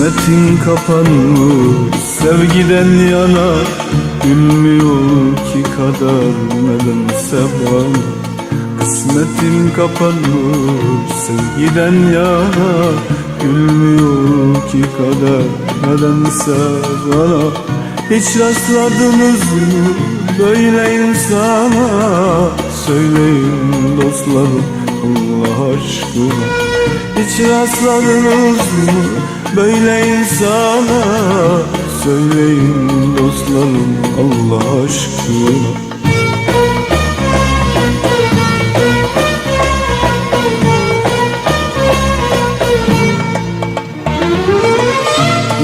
Kısmetin kapanmış sevgiden yana Gülmüyor ki kader nedense bana. Kısmetin kapanmış sevgiden yana Gülmüyor ki kader nedense bana. Hiç rastladınız mı böyle insana. Söyleyin dostlarım Allah aşkına. Hiç rastladınız mı böyle insana Söyleyin dostlarım Allah aşkına.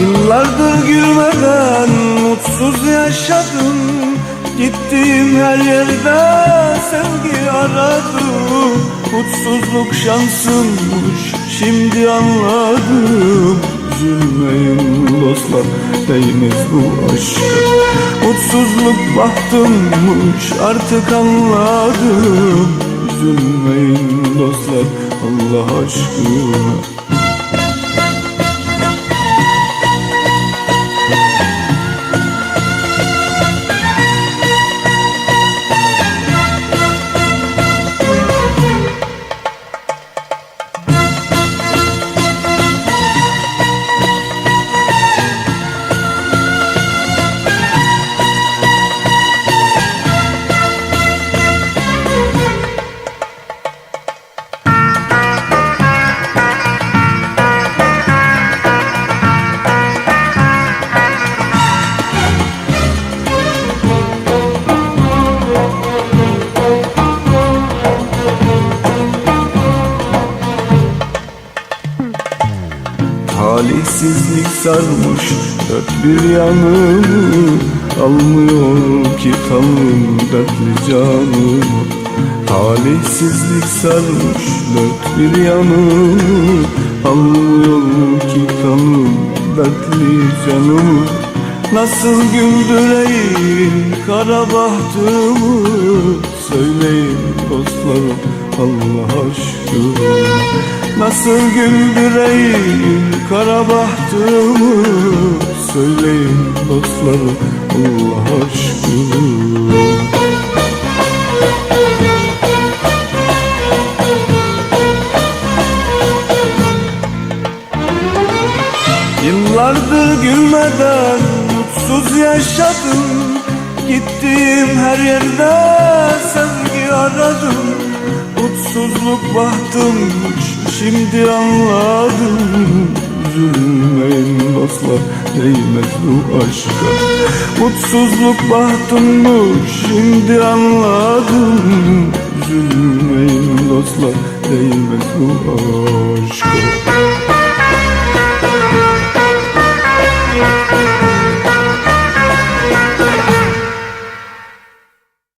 Yıllardır gülmeden mutsuz yaşadım. Gittiğim her yerde sevgi aradım. Mutsuzluk şansımmış şimdi anladım Üzülmeyin dostlar değmez bu aşka Mutsuzluk bahtımmış artık anladım. Üzülmeyin dostlar Allah aşkına Talihsizlik sarmış dört bir yanımı Almıyor ki tanrım dertli canımı Talihsizlik sarmış dört bir yanımı Almıyor ki tanrım dertli canımı Nasıl güldüreyim kara bahtımı Söyleyin dostlarım Allah aşkına Nasıl güldüreyim kara bahtımı Söyleyin dostlarım Allah aşkına. Yıllardır gülmeden mutsuz yaşadım. Gittiğim her yerde sevgi aradım Mutsuzluk bahtımmış şimdi anladım. Üzülmeyin dostlar değmez bu aşka. Mutsuzluk bahtımmış şimdi anladım. Üzülmeyin dostlar değmez bu aşka